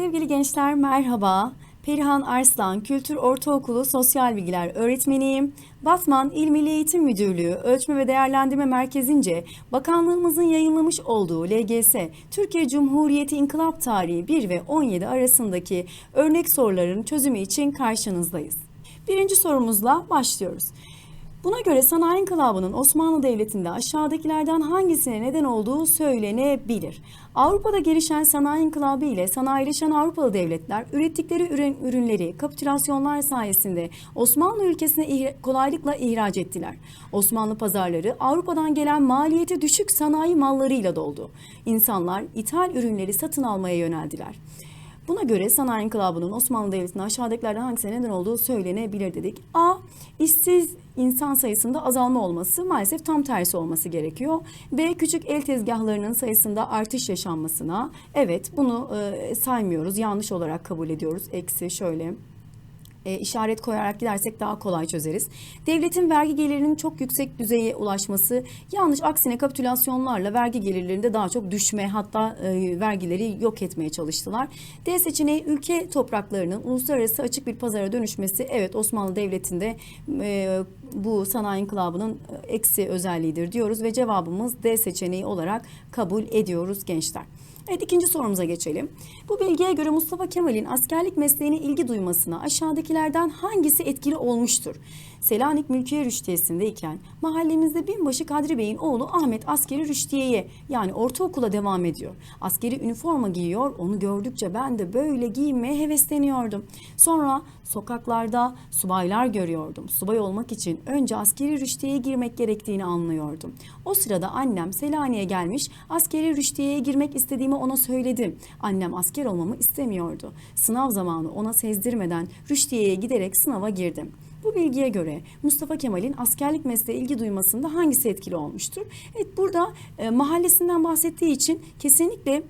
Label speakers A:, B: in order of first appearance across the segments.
A: Sevgili gençler merhaba. Perihan Arslan, Kültür Ortaokulu Sosyal Bilgiler Öğretmeniyim. Batman İl Milli Eğitim Müdürlüğü Ölçme ve Değerlendirme Merkezi'nce bakanlığımızın yayınlamış olduğu LGS, Türkiye Cumhuriyeti İnkılap Tarihi 1 ve 17 arasındaki örnek soruların çözümü için karşınızdayız. Birinci sorumuzla başlıyoruz. Buna göre sanayi inkılabının Osmanlı Devleti'nde aşağıdakilerden hangisine neden olduğu söylenebilir. Avrupa'da gelişen sanayi inkılabı ile sanayileşen Avrupalı devletler ürettikleri ürün, ürünleri kapitülasyonlar sayesinde Osmanlı ülkesine kolaylıkla ihraç ettiler. Osmanlı pazarları Avrupa'dan gelen maliyeti düşük sanayi mallarıyla doldu. İnsanlar ithal ürünleri satın almaya yöneldiler. Buna göre sanayi inkılabının Osmanlı Devleti'ne aşağıdakilerden hangisine neden olduğu söylenebilir dedik. A. işsiz insan sayısında azalma olması maalesef tam tersi olması gerekiyor. B. Küçük el tezgahlarının sayısında artış yaşanmasına. Evet bunu e, saymıyoruz. Yanlış olarak kabul ediyoruz. Eksi şöyle e, işaret koyarak gidersek daha kolay çözeriz. Devletin vergi gelirinin çok yüksek düzeye ulaşması yanlış. Aksine kapitülasyonlarla vergi gelirlerinde daha çok düşme hatta e, vergileri yok etmeye çalıştılar. D seçeneği ülke topraklarının uluslararası açık bir pazara dönüşmesi. Evet Osmanlı Devleti'nde e, bu sanayi inkılabının eksi özelliğidir diyoruz ve cevabımız D seçeneği olarak kabul ediyoruz gençler. Evet ikinci sorumuza geçelim. Bu bilgiye göre Mustafa Kemal'in askerlik mesleğine ilgi duymasına aşağıdakilerden hangisi etkili olmuştur? Selanik Mülkiye Rüştiyesi'ndeyken mahallemizde binbaşı Kadri Bey'in oğlu Ahmet askeri rüştiyeye yani ortaokula devam ediyor. Askeri üniforma giyiyor onu gördükçe ben de böyle giyinmeye hevesleniyordum. Sonra sokaklarda subaylar görüyordum. Subay olmak için önce askeri rüştiyeye girmek gerektiğini anlıyordum. O sırada annem Selanik'e gelmiş askeri rüştiyeye girmek istediğimi ona söyledim. Annem asker olmamı istemiyordu. Sınav zamanı ona sezdirmeden rüştiyeye giderek sınava girdim. Bu bilgiye göre Mustafa Kemal'in askerlik mesleğe ilgi duymasında hangisi etkili olmuştur? Evet burada e, mahallesinden bahsettiği için kesinlikle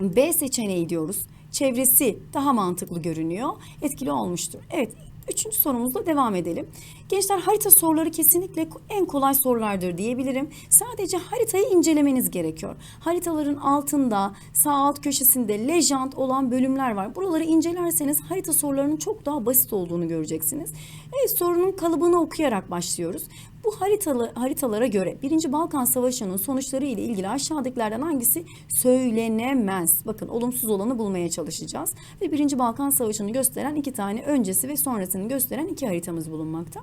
A: B seçeneği diyoruz. Çevresi daha mantıklı görünüyor. Etkili olmuştur. Evet Üçüncü sorumuzla devam edelim. Gençler harita soruları kesinlikle en kolay sorulardır diyebilirim. Sadece haritayı incelemeniz gerekiyor. Haritaların altında sağ alt köşesinde lejant olan bölümler var. Buraları incelerseniz harita sorularının çok daha basit olduğunu göreceksiniz. Evet sorunun kalıbını okuyarak başlıyoruz. Bu haritalı, haritalara göre 1. Balkan Savaşı'nın sonuçları ile ilgili aşağıdakilerden hangisi söylenemez? Bakın olumsuz olanı bulmaya çalışacağız. Ve 1. Balkan Savaşı'nı gösteren iki tane öncesi ve sonrasını gösteren iki haritamız bulunmakta.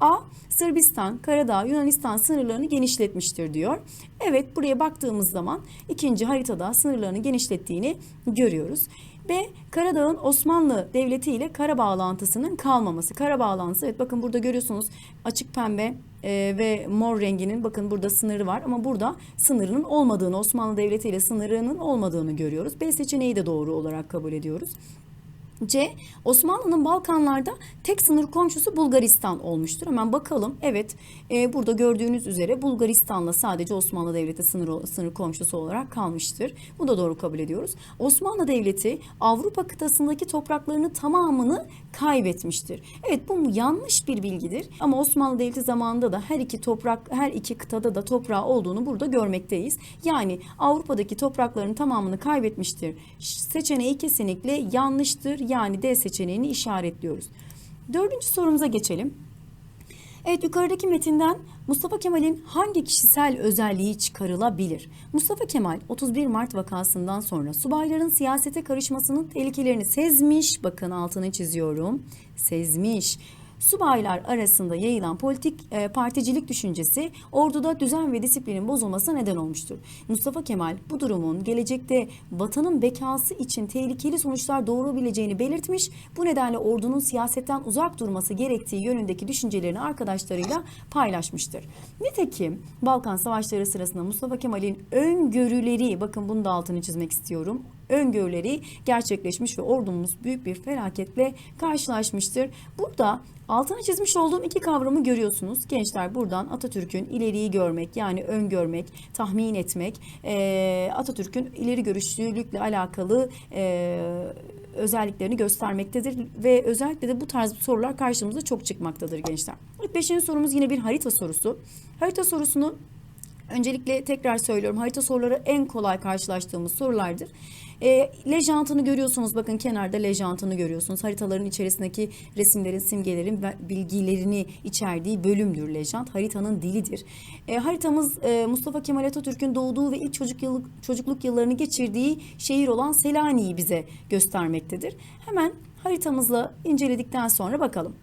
A: A. Sırbistan, Karadağ, Yunanistan sınırlarını genişletmiştir diyor. Evet buraya baktığımız zaman ikinci haritada sınırlarını genişlettiğini görüyoruz. B. Karadağ'ın Osmanlı Devleti ile kara bağlantısının kalmaması. Kara bağlantısı evet bakın burada görüyorsunuz açık pembe e, ve mor renginin bakın burada sınırı var ama burada sınırının olmadığını Osmanlı Devleti ile sınırının olmadığını görüyoruz. B seçeneği de doğru olarak kabul ediyoruz. C. Osmanlı'nın Balkanlarda tek sınır komşusu Bulgaristan olmuştur. Hemen bakalım. Evet e, burada gördüğünüz üzere Bulgaristan'la sadece Osmanlı Devleti sınır, sınır komşusu olarak kalmıştır. Bu da doğru kabul ediyoruz. Osmanlı Devleti Avrupa kıtasındaki topraklarını tamamını kaybetmiştir. Evet bu yanlış bir bilgidir ama Osmanlı Devleti zamanında da her iki toprak her iki kıtada da toprağı olduğunu burada görmekteyiz. Yani Avrupa'daki toprakların tamamını kaybetmiştir. Seçeneği kesinlikle yanlıştır. Yani D seçeneğini işaretliyoruz. Dördüncü sorumuza geçelim. Evet yukarıdaki metinden Mustafa Kemal'in hangi kişisel özelliği çıkarılabilir? Mustafa Kemal 31 Mart vakasından sonra subayların siyasete karışmasının tehlikelerini sezmiş. Bakın altını çiziyorum. Sezmiş. Subaylar arasında yayılan politik e, particilik düşüncesi orduda düzen ve disiplinin bozulmasına neden olmuştur. Mustafa Kemal bu durumun gelecekte vatanın bekası için tehlikeli sonuçlar doğurabileceğini belirtmiş. Bu nedenle ordunun siyasetten uzak durması gerektiği yönündeki düşüncelerini arkadaşlarıyla paylaşmıştır. Nitekim Balkan Savaşları sırasında Mustafa Kemal'in öngörüleri bakın bunu da altını çizmek istiyorum öngörüleri gerçekleşmiş ve ordumuz büyük bir felaketle karşılaşmıştır. Burada altını çizmiş olduğum iki kavramı görüyorsunuz. Gençler buradan Atatürk'ün ileriyi görmek yani öngörmek, tahmin etmek, Atatürk'ün ileri görüşlülükle alakalı özelliklerini göstermektedir ve özellikle de bu tarz sorular karşımıza çok çıkmaktadır gençler. Beşinci sorumuz yine bir harita sorusu. Harita sorusunu Öncelikle tekrar söylüyorum harita soruları en kolay karşılaştığımız sorulardır. E, lejantını görüyorsunuz. Bakın kenarda lejantını görüyorsunuz. Haritaların içerisindeki resimlerin, simgelerin bilgilerini içerdiği bölümdür lejant. Haritanın dilidir. E, haritamız e, Mustafa Kemal Atatürk'ün doğduğu ve ilk çocuk yıllık, çocukluk yıllarını geçirdiği şehir olan Selanik'i bize göstermektedir. Hemen haritamızla inceledikten sonra bakalım.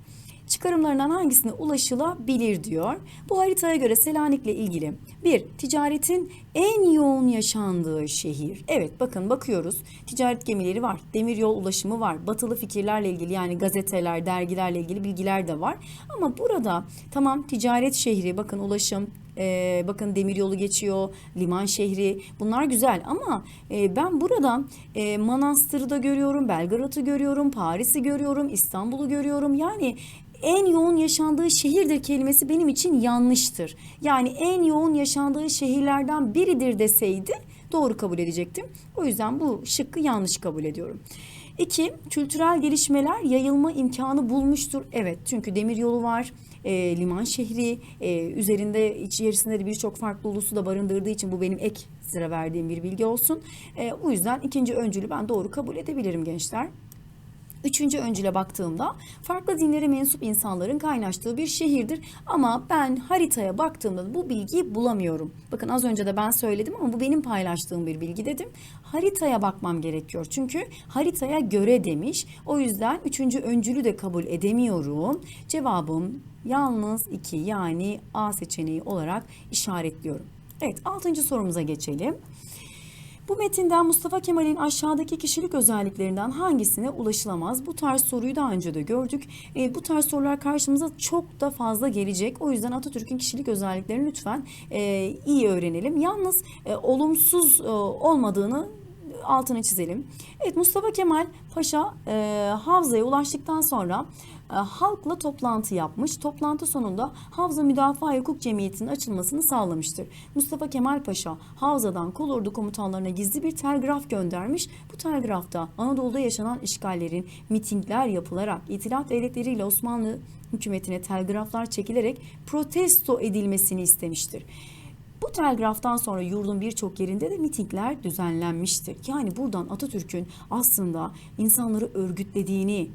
A: Çıkarımlarından hangisine ulaşılabilir diyor. Bu haritaya göre Selanik'le ilgili bir ticaretin en yoğun yaşandığı şehir. Evet bakın bakıyoruz. Ticaret gemileri var. Demiryol ulaşımı var. Batılı fikirlerle ilgili yani gazeteler, dergilerle ilgili bilgiler de var. Ama burada tamam ticaret şehri bakın ulaşım, ee, bakın demiryolu geçiyor, liman şehri. Bunlar güzel ama e, ben burada e, Manastır'ı da görüyorum, Belgrad'ı görüyorum, Paris'i görüyorum, İstanbul'u görüyorum. Yani en yoğun yaşandığı şehirdir kelimesi benim için yanlıştır. Yani en yoğun yaşandığı şehirlerden biridir deseydi doğru kabul edecektim. O yüzden bu şıkkı yanlış kabul ediyorum. İki, kültürel gelişmeler yayılma imkanı bulmuştur. Evet çünkü demir yolu var, e, liman şehri, e, üzerinde içerisinde de birçok farklı ulusu da barındırdığı için bu benim ek sıra verdiğim bir bilgi olsun. E, o yüzden ikinci öncülü ben doğru kabul edebilirim gençler. Üçüncü öncüle baktığımda farklı dinlere mensup insanların kaynaştığı bir şehirdir. Ama ben haritaya baktığımda bu bilgiyi bulamıyorum. Bakın az önce de ben söyledim ama bu benim paylaştığım bir bilgi dedim. Haritaya bakmam gerekiyor. Çünkü haritaya göre demiş. O yüzden üçüncü öncülü de kabul edemiyorum. Cevabım yalnız iki yani A seçeneği olarak işaretliyorum. Evet altıncı sorumuza geçelim. Bu metinden Mustafa Kemal'in aşağıdaki kişilik özelliklerinden hangisine ulaşılamaz? Bu tarz soruyu daha önce de gördük. E, bu tarz sorular karşımıza çok da fazla gelecek. O yüzden Atatürk'ün kişilik özelliklerini lütfen e, iyi öğrenelim. Yalnız e, olumsuz e, olmadığını altını çizelim. Evet Mustafa Kemal Paşa e, Havza'ya ulaştıktan sonra e, halkla toplantı yapmış. Toplantı sonunda Havza Müdafaa Hukuk Cemiyeti'nin açılmasını sağlamıştır. Mustafa Kemal Paşa Havza'dan kolordu komutanlarına gizli bir telgraf göndermiş. Bu telgrafta Anadolu'da yaşanan işgallerin mitingler yapılarak İtilaf devletleriyle Osmanlı hükümetine telgraflar çekilerek protesto edilmesini istemiştir. Bu telgraftan sonra yurdun birçok yerinde de mitingler düzenlenmiştir. Yani buradan Atatürk'ün aslında insanları örgütlediğini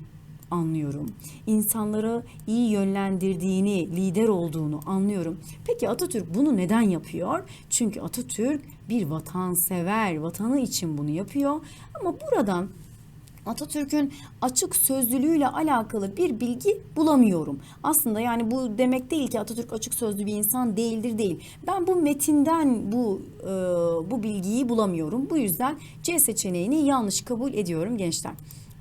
A: anlıyorum. İnsanları iyi yönlendirdiğini, lider olduğunu anlıyorum. Peki Atatürk bunu neden yapıyor? Çünkü Atatürk bir vatansever, vatanı için bunu yapıyor. Ama buradan Atatürk'ün açık sözlülüğüyle alakalı bir bilgi bulamıyorum. Aslında yani bu demek değil ki Atatürk açık sözlü bir insan değildir değil. Ben bu metinden bu e, bu bilgiyi bulamıyorum. Bu yüzden C seçeneğini yanlış kabul ediyorum gençler.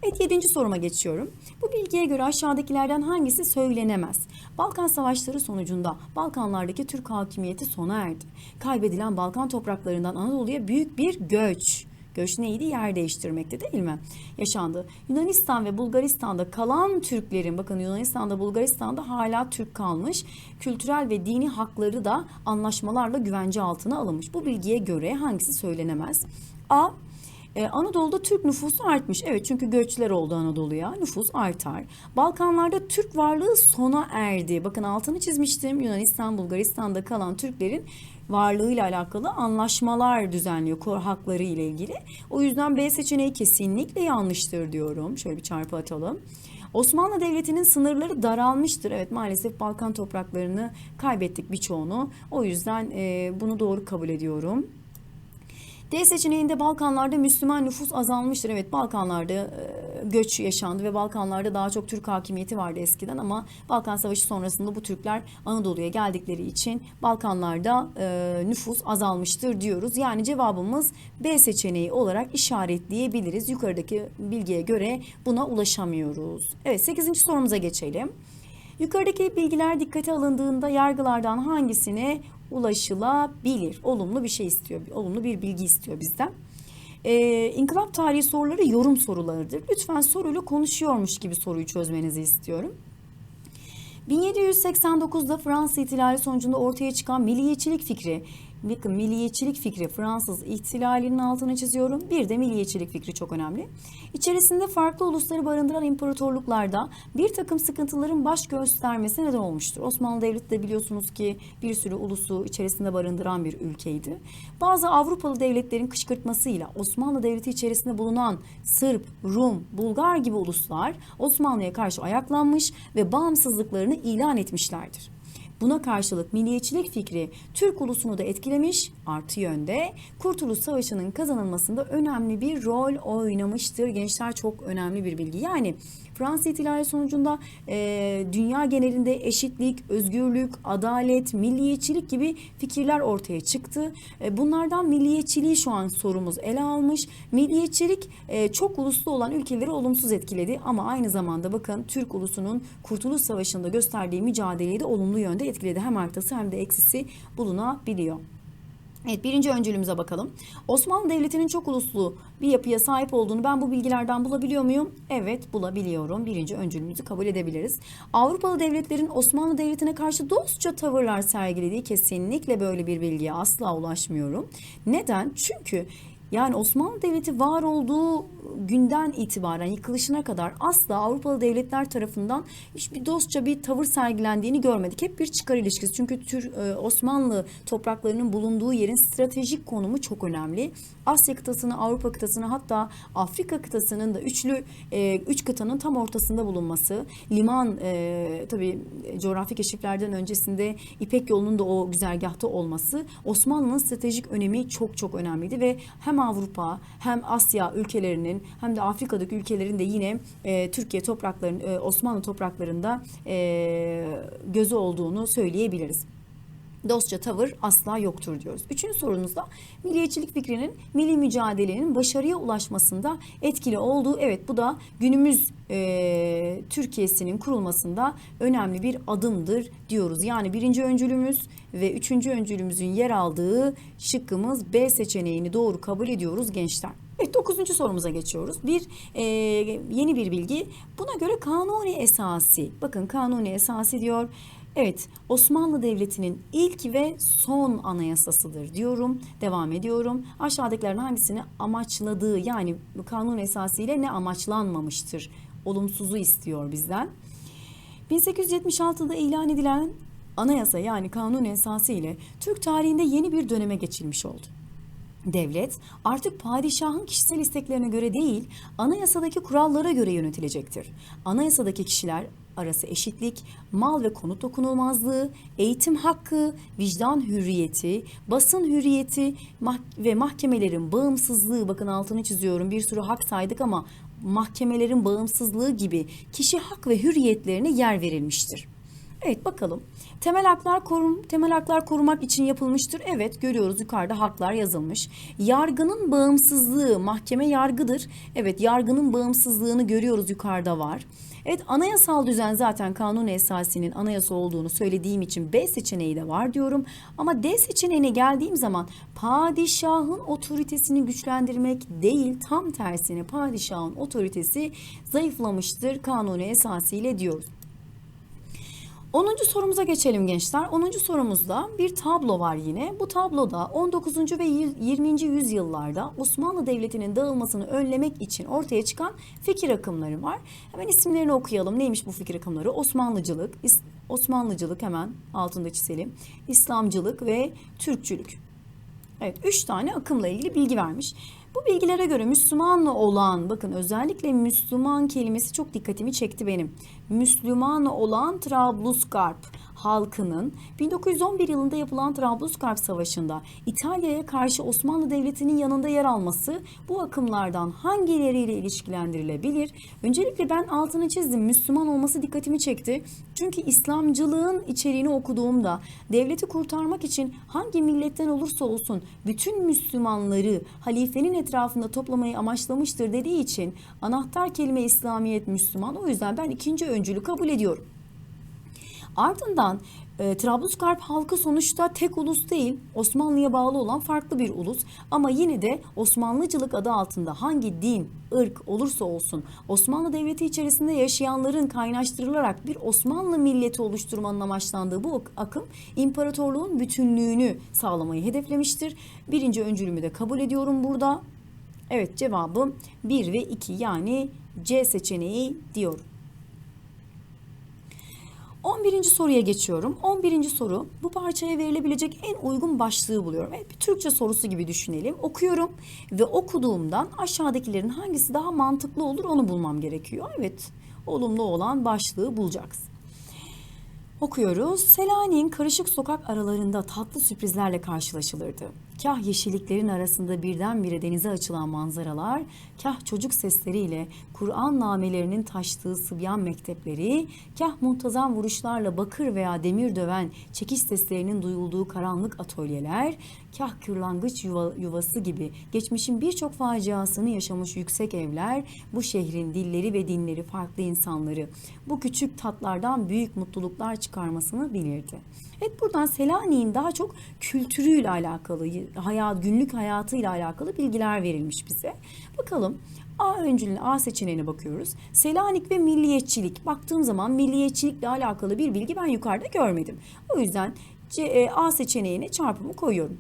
A: Evet yedinci soruma geçiyorum. Bu bilgiye göre aşağıdakilerden hangisi söylenemez? Balkan Savaşları sonucunda Balkanlardaki Türk hakimiyeti sona erdi. Kaybedilen Balkan topraklarından Anadolu'ya büyük bir göç göç neydi? Yer değiştirmekti değil mi? Yaşandı. Yunanistan ve Bulgaristan'da kalan Türklerin, bakın Yunanistan'da, Bulgaristan'da hala Türk kalmış. Kültürel ve dini hakları da anlaşmalarla güvence altına alınmış. Bu bilgiye göre hangisi söylenemez? A. Ee, Anadolu'da Türk nüfusu artmış. Evet çünkü göçler oldu Anadolu'ya. Nüfus artar. Balkanlarda Türk varlığı sona erdi. Bakın altını çizmiştim. Yunanistan, Bulgaristan'da kalan Türklerin varlığıyla alakalı anlaşmalar düzenliyor kor hakları ile ilgili. O yüzden B seçeneği kesinlikle yanlıştır diyorum. Şöyle bir çarpı atalım. Osmanlı Devleti'nin sınırları daralmıştır. Evet maalesef Balkan topraklarını kaybettik birçoğunu. O yüzden e, bunu doğru kabul ediyorum. D seçeneğinde Balkanlarda Müslüman nüfus azalmıştır. Evet Balkanlarda e, göç yaşandı ve Balkanlarda daha çok Türk hakimiyeti vardı eskiden ama Balkan Savaşı sonrasında bu Türkler Anadolu'ya geldikleri için Balkanlarda e, nüfus azalmıştır diyoruz. Yani cevabımız B seçeneği olarak işaretleyebiliriz. Yukarıdaki bilgiye göre buna ulaşamıyoruz. Evet 8. sorumuza geçelim. Yukarıdaki bilgiler dikkate alındığında yargılardan hangisine ulaşılabilir? Olumlu bir şey istiyor, olumlu bir bilgi istiyor bizden. Ee, inkılap tarihi soruları yorum sorularıdır. Lütfen soruyla konuşuyormuş gibi soruyu çözmenizi istiyorum. 1789'da Fransız ihtilali sonucunda ortaya çıkan milliyetçilik fikri Bakın milliyetçilik fikri Fransız ihtilalinin altını çiziyorum. Bir de milliyetçilik fikri çok önemli. İçerisinde farklı ulusları barındıran imparatorluklarda bir takım sıkıntıların baş göstermesi neden olmuştur. Osmanlı Devleti de biliyorsunuz ki bir sürü ulusu içerisinde barındıran bir ülkeydi. Bazı Avrupalı devletlerin kışkırtmasıyla Osmanlı Devleti içerisinde bulunan Sırp, Rum, Bulgar gibi uluslar Osmanlı'ya karşı ayaklanmış ve bağımsızlıklarını ilan etmişlerdir. Buna karşılık milliyetçilik fikri Türk ulusunu da etkilemiş, artı yönde Kurtuluş Savaşı'nın kazanılmasında önemli bir rol oynamıştır. Gençler çok önemli bir bilgi. Yani Fransız ihtilali sonucunda e, dünya genelinde eşitlik, özgürlük, adalet, milliyetçilik gibi fikirler ortaya çıktı. E, bunlardan milliyetçiliği şu an sorumuz ele almış. Milliyetçilik e, çok uluslu olan ülkeleri olumsuz etkiledi ama aynı zamanda bakın Türk ulusunun Kurtuluş Savaşı'nda gösterdiği mücadeleyi de olumlu yönde etkiledi. Hem artısı hem de eksisi bulunabiliyor. Evet birinci öncülümüze bakalım. Osmanlı Devleti'nin çok uluslu bir yapıya sahip olduğunu ben bu bilgilerden bulabiliyor muyum? Evet bulabiliyorum. Birinci öncülümüzü kabul edebiliriz. Avrupalı devletlerin Osmanlı Devleti'ne karşı dostça tavırlar sergilediği kesinlikle böyle bir bilgiye asla ulaşmıyorum. Neden? Çünkü yani Osmanlı Devleti var olduğu günden itibaren yıkılışına kadar asla Avrupalı devletler tarafından hiçbir dostça bir tavır sergilendiğini görmedik. Hep bir çıkar ilişkisi. Çünkü Tür, e, Osmanlı topraklarının bulunduğu yerin stratejik konumu çok önemli. Asya kıtasını, Avrupa kıtasını hatta Afrika kıtasının da üçlü e, üç kıtanın tam ortasında bulunması, liman e, tabii coğrafi keşiflerden öncesinde İpek yolunun da o güzergahta olması Osmanlı'nın stratejik önemi çok çok önemliydi ve hem Avrupa hem Asya ülkelerinin hem de Afrika'daki ülkelerin de yine e, Türkiye topraklarının e, Osmanlı topraklarında e, gözü olduğunu söyleyebiliriz dostça tavır asla yoktur diyoruz. Üçüncü sorumuzda milliyetçilik fikrinin milli mücadelenin başarıya ulaşmasında etkili olduğu evet bu da günümüz e, Türkiye'sinin kurulmasında önemli bir adımdır diyoruz. Yani birinci öncülümüz ve üçüncü öncülümüzün yer aldığı şıkkımız B seçeneğini doğru kabul ediyoruz gençler. Evet dokuzuncu sorumuza geçiyoruz. Bir e, yeni bir bilgi. Buna göre kanuni esası. Bakın kanuni esası diyor. Evet, Osmanlı Devleti'nin ilk ve son anayasasıdır diyorum. Devam ediyorum. Aşağıdakilerin hangisini amaçladığı yani kanun esasıyla ne amaçlanmamıştır? Olumsuzu istiyor bizden. 1876'da ilan edilen anayasa yani kanun esası ile Türk tarihinde yeni bir döneme geçilmiş oldu. Devlet artık padişahın kişisel isteklerine göre değil, anayasadaki kurallara göre yönetilecektir. Anayasadaki kişiler arası eşitlik, mal ve konut dokunulmazlığı, eğitim hakkı, vicdan hürriyeti, basın hürriyeti ve mahkemelerin bağımsızlığı bakın altını çiziyorum bir sürü hak saydık ama mahkemelerin bağımsızlığı gibi kişi hak ve hürriyetlerine yer verilmiştir. Evet bakalım. Temel haklar korum temel haklar korumak için yapılmıştır. Evet görüyoruz yukarıda haklar yazılmış. Yargının bağımsızlığı mahkeme yargıdır. Evet yargının bağımsızlığını görüyoruz yukarıda var. Evet anayasal düzen zaten kanun esasinin anayasa olduğunu söylediğim için B seçeneği de var diyorum. Ama D seçeneğine geldiğim zaman padişahın otoritesini güçlendirmek değil tam tersine padişahın otoritesi zayıflamıştır kanuni esası ile diyoruz. 10. sorumuza geçelim gençler. 10. sorumuzda bir tablo var yine. Bu tabloda 19. ve 20. yüzyıllarda Osmanlı Devleti'nin dağılmasını önlemek için ortaya çıkan fikir akımları var. Hemen isimlerini okuyalım. Neymiş bu fikir akımları? Osmanlıcılık, Osmanlıcılık hemen altında çizelim. İslamcılık ve Türkçülük. Evet, üç tane akımla ilgili bilgi vermiş. Bu bilgilere göre Müslümanlı olan, bakın özellikle Müslüman kelimesi çok dikkatimi çekti benim. Müslüman olan Trablusgarp halkının 1911 yılında yapılan Trablusgarp Savaşı'nda İtalya'ya karşı Osmanlı Devleti'nin yanında yer alması bu akımlardan hangileriyle ilişkilendirilebilir? Öncelikle ben altını çizdim. Müslüman olması dikkatimi çekti. Çünkü İslamcılığın içeriğini okuduğumda devleti kurtarmak için hangi milletten olursa olsun bütün Müslümanları halifenin etrafında toplamayı amaçlamıştır dediği için anahtar kelime İslamiyet Müslüman. O yüzden ben ikinci öncülü kabul ediyorum. Ardından e, Trablusgarp halkı sonuçta tek ulus değil, Osmanlı'ya bağlı olan farklı bir ulus. Ama yine de Osmanlıcılık adı altında hangi din, ırk olursa olsun Osmanlı Devleti içerisinde yaşayanların kaynaştırılarak bir Osmanlı milleti oluşturmanın amaçlandığı bu akım imparatorluğun bütünlüğünü sağlamayı hedeflemiştir. Birinci öncülümü de kabul ediyorum burada. Evet cevabım 1 ve 2 yani C seçeneği diyorum. 11. soruya geçiyorum. 11. soru bu parçaya verilebilecek en uygun başlığı buluyorum. Evet, bir Türkçe sorusu gibi düşünelim. Okuyorum ve okuduğumdan aşağıdakilerin hangisi daha mantıklı olur onu bulmam gerekiyor. Evet, olumlu olan başlığı bulacaksın. Okuyoruz. Selanik'in karışık sokak aralarında tatlı sürprizlerle karşılaşılırdı. Kah yeşilliklerin arasında birdenbire denize açılan manzaralar, kah çocuk sesleriyle Kur'an namelerinin taştığı sıbyan mektepleri, kah muntazam vuruşlarla bakır veya demir döven çekiş seslerinin duyulduğu karanlık atölyeler, kah kırlangıç yuva, yuvası gibi geçmişin birçok faciasını yaşamış yüksek evler, bu şehrin dilleri ve dinleri farklı insanları bu küçük tatlardan büyük mutluluklar çıkarmasını bilirdi. Evet buradan Selanik'in daha çok kültürüyle alakalı, hayat, günlük hayatıyla alakalı bilgiler verilmiş bize. Bakalım A öncülüğüne A seçeneğine bakıyoruz. Selanik ve milliyetçilik. Baktığım zaman milliyetçilikle alakalı bir bilgi ben yukarıda görmedim. O yüzden C, e, A seçeneğine çarpımı koyuyorum.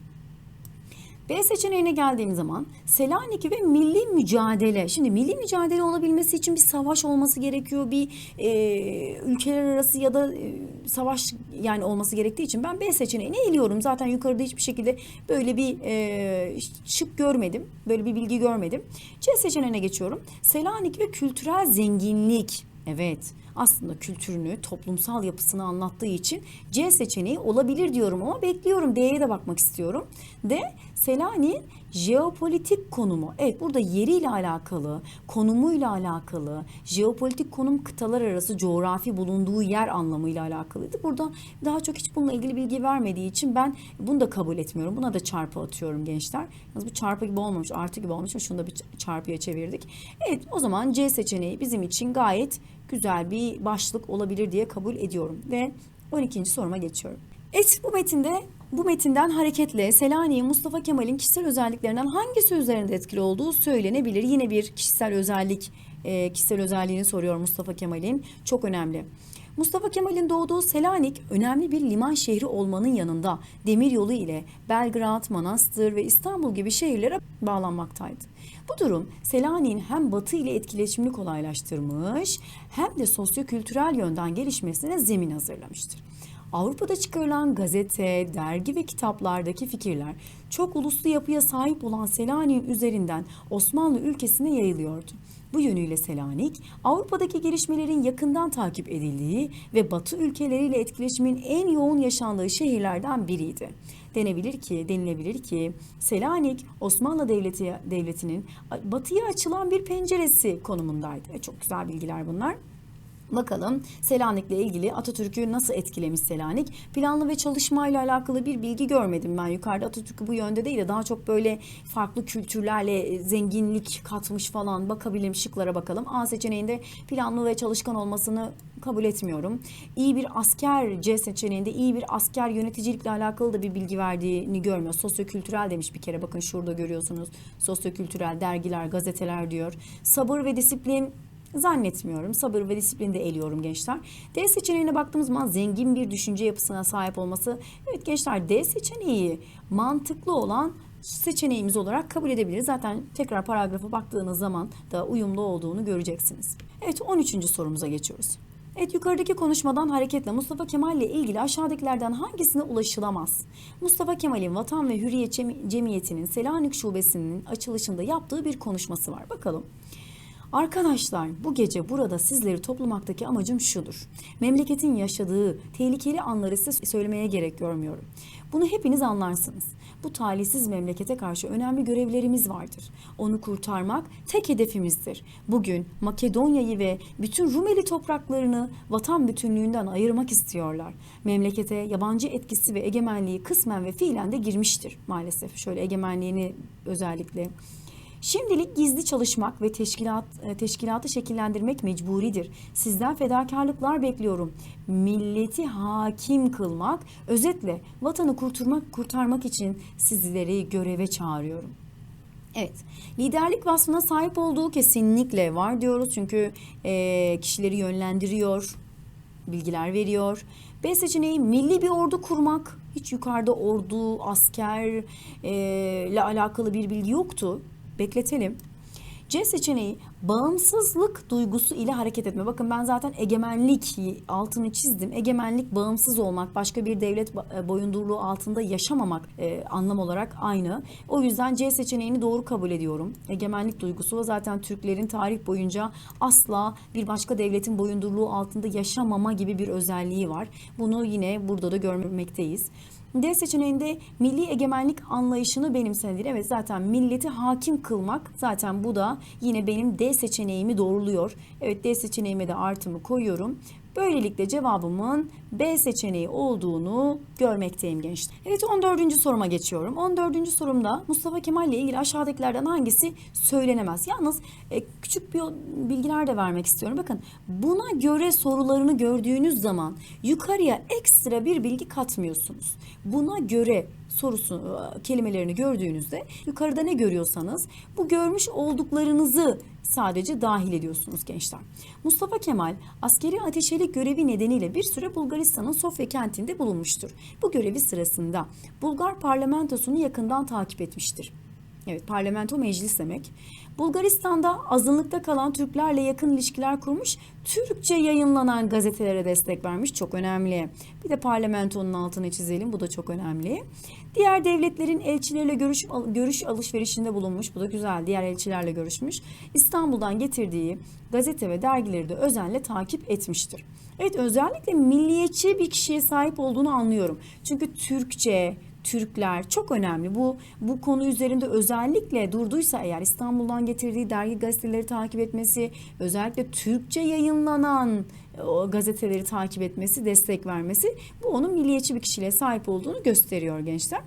A: B seçeneğine geldiğim zaman Selanik ve milli mücadele. Şimdi milli mücadele olabilmesi için bir savaş olması gerekiyor. Bir e, ülkeler arası ya da e, savaş yani olması gerektiği için ben B seçeneğini eliyorum. Zaten yukarıda hiçbir şekilde böyle bir e, şık görmedim. Böyle bir bilgi görmedim. C seçeneğine geçiyorum. Selanik ve kültürel zenginlik. Evet aslında kültürünü, toplumsal yapısını anlattığı için C seçeneği olabilir diyorum ama bekliyorum. D'ye de bakmak istiyorum. D. Selanik'in jeopolitik konumu. Evet burada yeriyle alakalı, konumuyla alakalı, jeopolitik konum kıtalar arası coğrafi bulunduğu yer anlamıyla alakalıydı. Burada daha çok hiç bununla ilgili bilgi vermediği için ben bunu da kabul etmiyorum. Buna da çarpı atıyorum gençler. Yalnız bu çarpı gibi olmamış, artı gibi olmuş. Şunu da bir çarpıya çevirdik. Evet o zaman C seçeneği bizim için gayet güzel bir başlık olabilir diye kabul ediyorum. Ve 12. soruma geçiyorum. Evet bu metinde bu metinden hareketle Selanik'in Mustafa Kemal'in kişisel özelliklerinden hangisi üzerinde etkili olduğu söylenebilir. Yine bir kişisel özellik, e, kişisel özelliğini soruyor Mustafa Kemal'in. Çok önemli. Mustafa Kemal'in doğduğu Selanik önemli bir liman şehri olmanın yanında demir yolu ile Belgrad, Manastır ve İstanbul gibi şehirlere bağlanmaktaydı. Bu durum Selanik'in hem batı ile etkileşimini kolaylaştırmış hem de sosyokültürel yönden gelişmesine zemin hazırlamıştır. Avrupa'da çıkarılan gazete, dergi ve kitaplardaki fikirler çok uluslu yapıya sahip olan Selanik'in üzerinden Osmanlı ülkesine yayılıyordu. Bu yönüyle Selanik, Avrupa'daki gelişmelerin yakından takip edildiği ve Batı ülkeleriyle etkileşimin en yoğun yaşandığı şehirlerden biriydi. Denebilir ki, denilebilir ki Selanik Osmanlı Devleti devletinin batıya açılan bir penceresi konumundaydı. Çok güzel bilgiler bunlar. Bakalım Selanik'le ilgili Atatürk'ü nasıl etkilemiş Selanik? Planlı ve çalışmayla alakalı bir bilgi görmedim ben. Yukarıda Atatürk'ü bu yönde değil de daha çok böyle farklı kültürlerle e, zenginlik katmış falan bakabilirim şıklara bakalım. A seçeneğinde planlı ve çalışkan olmasını kabul etmiyorum. İyi bir asker C seçeneğinde iyi bir asker yöneticilikle alakalı da bir bilgi verdiğini görmüyor. Sosyokültürel demiş bir kere bakın şurada görüyorsunuz. Sosyokültürel dergiler, gazeteler diyor. Sabır ve disiplin Zannetmiyorum. Sabır ve disiplini de eliyorum gençler. D seçeneğine baktığımız zaman zengin bir düşünce yapısına sahip olması. Evet gençler D seçeneği mantıklı olan seçeneğimiz olarak kabul edebiliriz. Zaten tekrar paragrafa baktığınız zaman da uyumlu olduğunu göreceksiniz. Evet 13. sorumuza geçiyoruz. Evet yukarıdaki konuşmadan hareketle Mustafa Kemal ile ilgili aşağıdakilerden hangisine ulaşılamaz? Mustafa Kemal'in Vatan ve Hürriyet Cemiyeti'nin Selanik Şubesi'nin açılışında yaptığı bir konuşması var. Bakalım. Arkadaşlar bu gece burada sizleri toplamaktaki amacım şudur. Memleketin yaşadığı tehlikeli anları size söylemeye gerek görmüyorum. Bunu hepiniz anlarsınız. Bu talihsiz memlekete karşı önemli görevlerimiz vardır. Onu kurtarmak tek hedefimizdir. Bugün Makedonya'yı ve bütün Rumeli topraklarını vatan bütünlüğünden ayırmak istiyorlar. Memlekete yabancı etkisi ve egemenliği kısmen ve fiilen de girmiştir maalesef. Şöyle egemenliğini özellikle Şimdilik gizli çalışmak ve teşkilat e, teşkilatı şekillendirmek mecburidir. Sizden fedakarlıklar bekliyorum. Milleti hakim kılmak, özetle vatanı kurtarmak kurtarmak için sizleri göreve çağırıyorum. Evet, liderlik vasfına sahip olduğu kesinlikle var diyoruz çünkü e, kişileri yönlendiriyor, bilgiler veriyor. B seçeneği milli bir ordu kurmak. Hiç yukarıda ordu, asker e, ile alakalı bir bilgi yoktu. Bekletelim. C seçeneği bağımsızlık duygusu ile hareket etme. Bakın ben zaten egemenlik altını çizdim. Egemenlik bağımsız olmak, başka bir devlet ba- boyundurluğu altında yaşamamak e, anlam olarak aynı. O yüzden C seçeneğini doğru kabul ediyorum. Egemenlik duygusu zaten Türklerin tarih boyunca asla bir başka devletin boyundurluğu altında yaşamama gibi bir özelliği var. Bunu yine burada da görmekteyiz. D seçeneğinde milli egemenlik anlayışını benimsendir. Evet zaten milleti hakim kılmak zaten bu da yine benim D seçeneğimi doğruluyor. Evet D seçeneğime de artımı koyuyorum. Böylelikle cevabımın B seçeneği olduğunu görmekteyim gençler. Evet 14. soruma geçiyorum. 14. sorumda Mustafa Kemal ile ilgili aşağıdakilerden hangisi söylenemez? Yalnız e, küçük bir bilgiler de vermek istiyorum. Bakın buna göre sorularını gördüğünüz zaman yukarıya ekstra bir bilgi katmıyorsunuz. Buna göre sorusu e, kelimelerini gördüğünüzde yukarıda ne görüyorsanız bu görmüş olduklarınızı sadece dahil ediyorsunuz gençler. Mustafa Kemal askeri ateşelik görevi nedeniyle bir süre Bulgaristan'ın Sofya kentinde bulunmuştur. Bu görevi sırasında Bulgar parlamentosunu yakından takip etmiştir. Evet parlamento meclis demek. Bulgaristan'da azınlıkta kalan Türklerle yakın ilişkiler kurmuş, Türkçe yayınlanan gazetelere destek vermiş. Çok önemli. Bir de parlamentonun altını çizelim. Bu da çok önemli. Diğer devletlerin elçileriyle görüş, görüş alışverişinde bulunmuş. Bu da güzel. Diğer elçilerle görüşmüş. İstanbul'dan getirdiği gazete ve dergileri de özenle takip etmiştir. Evet özellikle milliyetçi bir kişiye sahip olduğunu anlıyorum. Çünkü Türkçe, Türkler çok önemli. Bu bu konu üzerinde özellikle durduysa eğer İstanbul'dan getirdiği dergi gazeteleri takip etmesi, özellikle Türkçe yayınlanan o gazeteleri takip etmesi, destek vermesi bu onun milliyetçi bir kişiliğe sahip olduğunu gösteriyor gençler.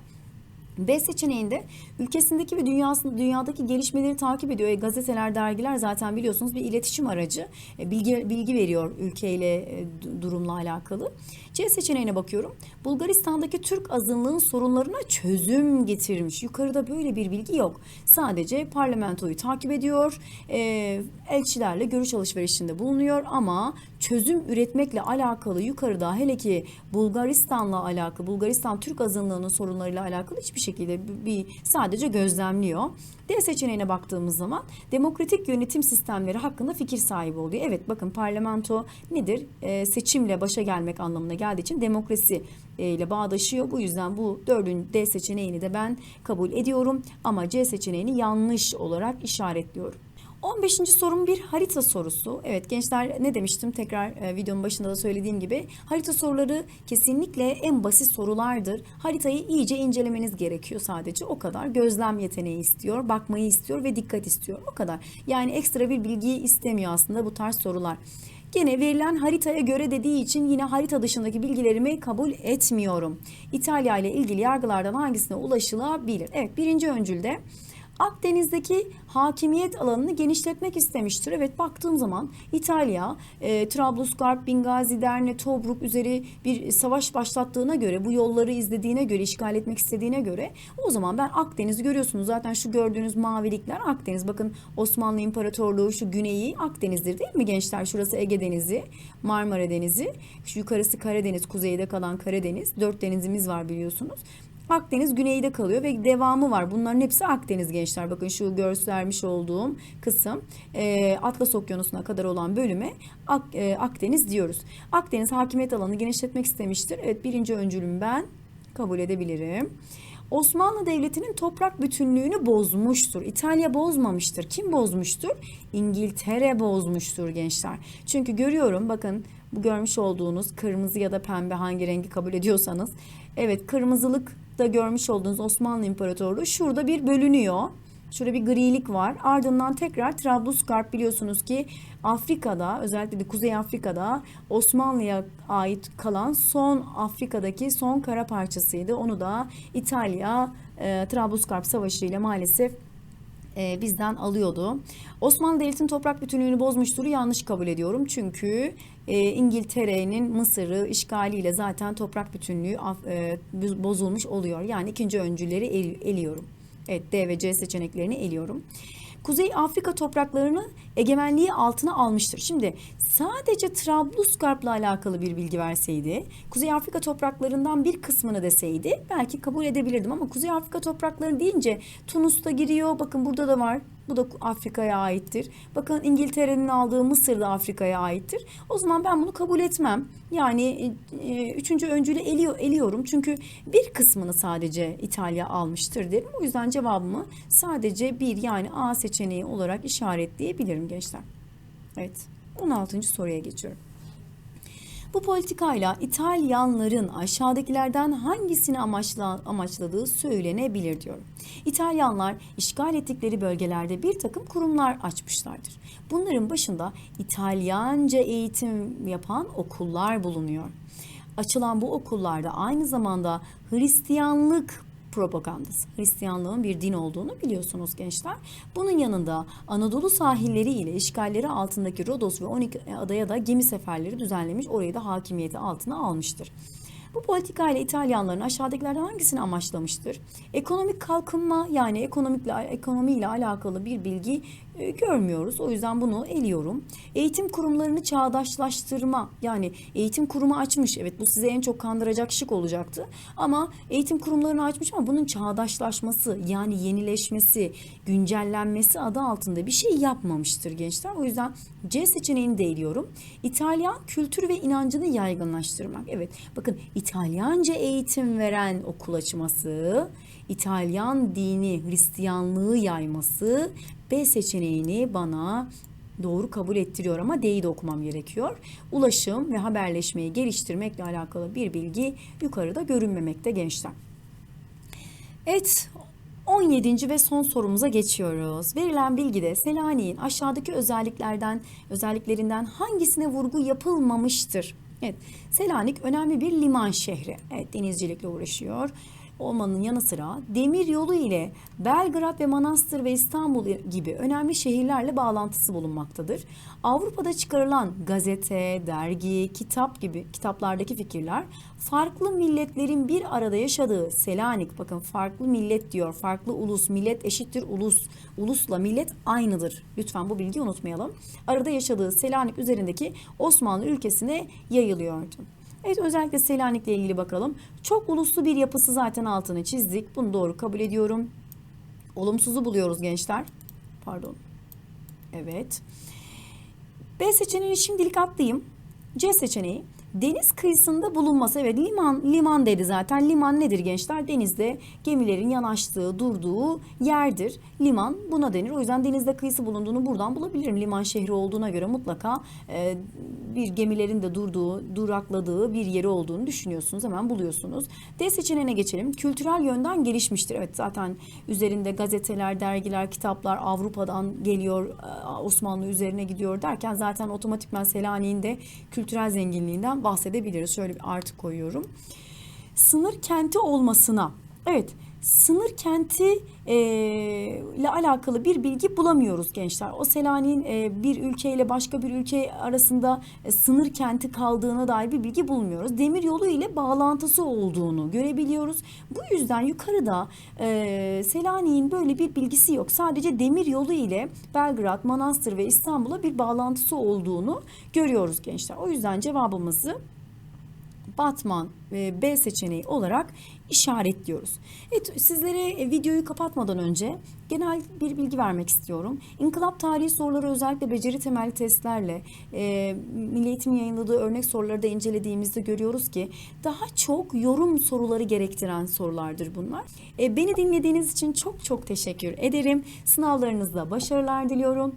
A: B seçeneğinde ülkesindeki ve dünyasında dünyadaki gelişmeleri takip ediyor. E, gazeteler, dergiler zaten biliyorsunuz bir iletişim aracı. E, bilgi bilgi veriyor ülkeyle e, durumla alakalı. C seçeneğine bakıyorum. Bulgaristan'daki Türk azınlığın sorunlarına çözüm getirmiş. Yukarıda böyle bir bilgi yok. Sadece parlamentoyu takip ediyor. E, elçilerle görüş alışverişinde bulunuyor ama çözüm üretmekle alakalı yukarıda hele ki Bulgaristan'la alakalı, Bulgaristan Türk azınlığının sorunlarıyla alakalı hiçbir şekilde bir sadece gözlemliyor. D seçeneğine baktığımız zaman demokratik yönetim sistemleri hakkında fikir sahibi oluyor. Evet bakın parlamento nedir? E, seçimle başa gelmek anlamına geldiği için demokrasi e, ile bağdaşıyor. Bu yüzden bu dördün D seçeneğini de ben kabul ediyorum ama C seçeneğini yanlış olarak işaretliyorum. 15. sorum bir harita sorusu. Evet gençler ne demiştim tekrar e, videonun başında da söylediğim gibi harita soruları kesinlikle en basit sorulardır. Haritayı iyice incelemeniz gerekiyor sadece o kadar. Gözlem yeteneği istiyor, bakmayı istiyor ve dikkat istiyor o kadar. Yani ekstra bir bilgiyi istemiyor aslında bu tarz sorular. Gene verilen haritaya göre dediği için yine harita dışındaki bilgilerimi kabul etmiyorum. İtalya ile ilgili yargılardan hangisine ulaşılabilir? Evet birinci öncülde Akdeniz'deki hakimiyet alanını genişletmek istemiştir. Evet baktığım zaman İtalya, e, Trablusgarp, Bingazi, Derne, Tobruk üzeri bir savaş başlattığına göre, bu yolları izlediğine göre, işgal etmek istediğine göre o zaman ben Akdeniz'i görüyorsunuz. Zaten şu gördüğünüz mavilikler Akdeniz. Bakın Osmanlı İmparatorluğu şu güneyi Akdeniz'dir değil mi gençler? Şurası Ege Denizi, Marmara Denizi, şu yukarısı Karadeniz, kuzeyde kalan Karadeniz. Dört denizimiz var biliyorsunuz. Akdeniz güneyde kalıyor ve devamı var. Bunların hepsi Akdeniz gençler. Bakın şu göstermiş olduğum kısım e, Atlas Okyanusu'na kadar olan bölüme Ak, e, Akdeniz diyoruz. Akdeniz hakimiyet alanını genişletmek istemiştir. Evet birinci öncülüm ben kabul edebilirim. Osmanlı Devleti'nin toprak bütünlüğünü bozmuştur. İtalya bozmamıştır. Kim bozmuştur? İngiltere bozmuştur gençler. Çünkü görüyorum bakın bu görmüş olduğunuz kırmızı ya da pembe hangi rengi kabul ediyorsanız. Evet kırmızılık da görmüş olduğunuz Osmanlı İmparatorluğu şurada bir bölünüyor. Şurada bir grilik var. Ardından tekrar Trablusgarp biliyorsunuz ki Afrika'da özellikle de Kuzey Afrika'da Osmanlı'ya ait kalan son Afrika'daki son kara parçasıydı. Onu da İtalya e, Trablusgarp Savaşı ile maalesef e, bizden alıyordu. Osmanlı Devleti'nin toprak bütünlüğünü bozmuştur yanlış kabul ediyorum. Çünkü e, İngiltere'nin Mısır'ı işgaliyle zaten toprak bütünlüğü e, bozulmuş oluyor. Yani ikinci öncüleri el- eliyorum. Evet D ve C seçeneklerini eliyorum. Kuzey Afrika topraklarını egemenliği altına almıştır. Şimdi sadece Trablusgarp'la alakalı bir bilgi verseydi, Kuzey Afrika topraklarından bir kısmını deseydi belki kabul edebilirdim ama Kuzey Afrika toprakları deyince Tunus da giriyor. Bakın burada da var. Bu da Afrika'ya aittir. Bakın İngiltere'nin aldığı Mısır da Afrika'ya aittir. O zaman ben bunu kabul etmem. Yani e, üçüncü öncülü eliyor, eliyorum. Çünkü bir kısmını sadece İtalya almıştır derim. O yüzden cevabımı sadece bir yani A seçeneği olarak işaretleyebilirim gençler. Evet 16. soruya geçiyorum. Bu politikayla İtalyanların aşağıdakilerden hangisini amaçla, amaçladığı söylenebilir diyorum. İtalyanlar işgal ettikleri bölgelerde bir takım kurumlar açmışlardır. Bunların başında İtalyanca eğitim yapan okullar bulunuyor. Açılan bu okullarda aynı zamanda Hristiyanlık propagandası. Hristiyanlığın bir din olduğunu biliyorsunuz gençler. Bunun yanında Anadolu sahilleri ile işgalleri altındaki Rodos ve 12 adaya da gemi seferleri düzenlemiş. Orayı da hakimiyeti altına almıştır. Bu politika ile İtalyanların aşağıdakilerden hangisini amaçlamıştır? Ekonomik kalkınma yani ekonomikle ekonomiyle alakalı bir bilgi görmüyoruz. O yüzden bunu eliyorum. Eğitim kurumlarını çağdaşlaştırma yani eğitim kurumu açmış. Evet bu size en çok kandıracak şık olacaktı. Ama eğitim kurumlarını açmış ama bunun çağdaşlaşması yani yenileşmesi, güncellenmesi adı altında bir şey yapmamıştır gençler. O yüzden C seçeneğini de eliyorum. İtalyan kültür ve inancını yaygınlaştırmak. Evet bakın İtalyanca eğitim veren okul açması, İtalyan dini, Hristiyanlığı yayması B seçeneğini bana doğru kabul ettiriyor ama D'yi de okumam gerekiyor. Ulaşım ve haberleşmeyi geliştirmekle alakalı bir bilgi yukarıda görünmemekte gençler. Evet 17. ve son sorumuza geçiyoruz. Verilen bilgide Selanik'in aşağıdaki özelliklerden özelliklerinden hangisine vurgu yapılmamıştır? Evet, Selanik önemli bir liman şehri. Evet, denizcilikle uğraşıyor olmanın yanı sıra demir yolu ile Belgrad ve Manastır ve İstanbul gibi önemli şehirlerle bağlantısı bulunmaktadır. Avrupa'da çıkarılan gazete, dergi, kitap gibi kitaplardaki fikirler farklı milletlerin bir arada yaşadığı Selanik bakın farklı millet diyor. Farklı ulus, millet eşittir ulus. Ulusla millet aynıdır. Lütfen bu bilgiyi unutmayalım. Arada yaşadığı Selanik üzerindeki Osmanlı ülkesine yayılıyordu. Evet özellikle Selanik'le ilgili bakalım. Çok uluslu bir yapısı zaten altını çizdik. Bunu doğru kabul ediyorum. Olumsuzu buluyoruz gençler. Pardon. Evet. B seçeneğini şimdilik atlayayım. C seçeneği deniz kıyısında bulunması. Evet liman liman dedi zaten. Liman nedir gençler? Denizde gemilerin yanaştığı, durduğu yerdir. Liman buna denir. O yüzden denizde kıyısı bulunduğunu buradan bulabilirim. Liman şehri olduğuna göre mutlaka e, bir gemilerin de durduğu, durakladığı bir yeri olduğunu düşünüyorsunuz. Hemen buluyorsunuz. D seçeneğine geçelim. Kültürel yönden gelişmiştir. Evet zaten üzerinde gazeteler, dergiler, kitaplar Avrupa'dan geliyor, e, Osmanlı üzerine gidiyor derken zaten otomatikman Selanik'in de kültürel zenginliğinden bahsedebiliriz. Şöyle bir artı koyuyorum. Sınır kenti olmasına, evet sınır kenti e, ile alakalı bir bilgi bulamıyoruz gençler. O Selanik'in e, bir ülkeyle başka bir ülke arasında e, sınır kenti kaldığına dair bir bilgi bulmuyoruz. Demir yolu ile bağlantısı olduğunu görebiliyoruz. Bu yüzden yukarıda e, Selanik'in böyle bir bilgisi yok. Sadece demir yolu ile Belgrad, Manastır ve İstanbul'a bir bağlantısı olduğunu görüyoruz gençler. O yüzden cevabımızı Batman ve B seçeneği olarak işaretliyoruz. Evet sizlere e, videoyu kapatmadan önce genel bir bilgi vermek istiyorum. İnkılap tarihi soruları özellikle beceri temelli testlerle e, Milli Eğitim yayınladığı örnek soruları da incelediğimizde görüyoruz ki daha çok yorum soruları gerektiren sorulardır bunlar. E, beni dinlediğiniz için çok çok teşekkür ederim. Sınavlarınızda başarılar diliyorum.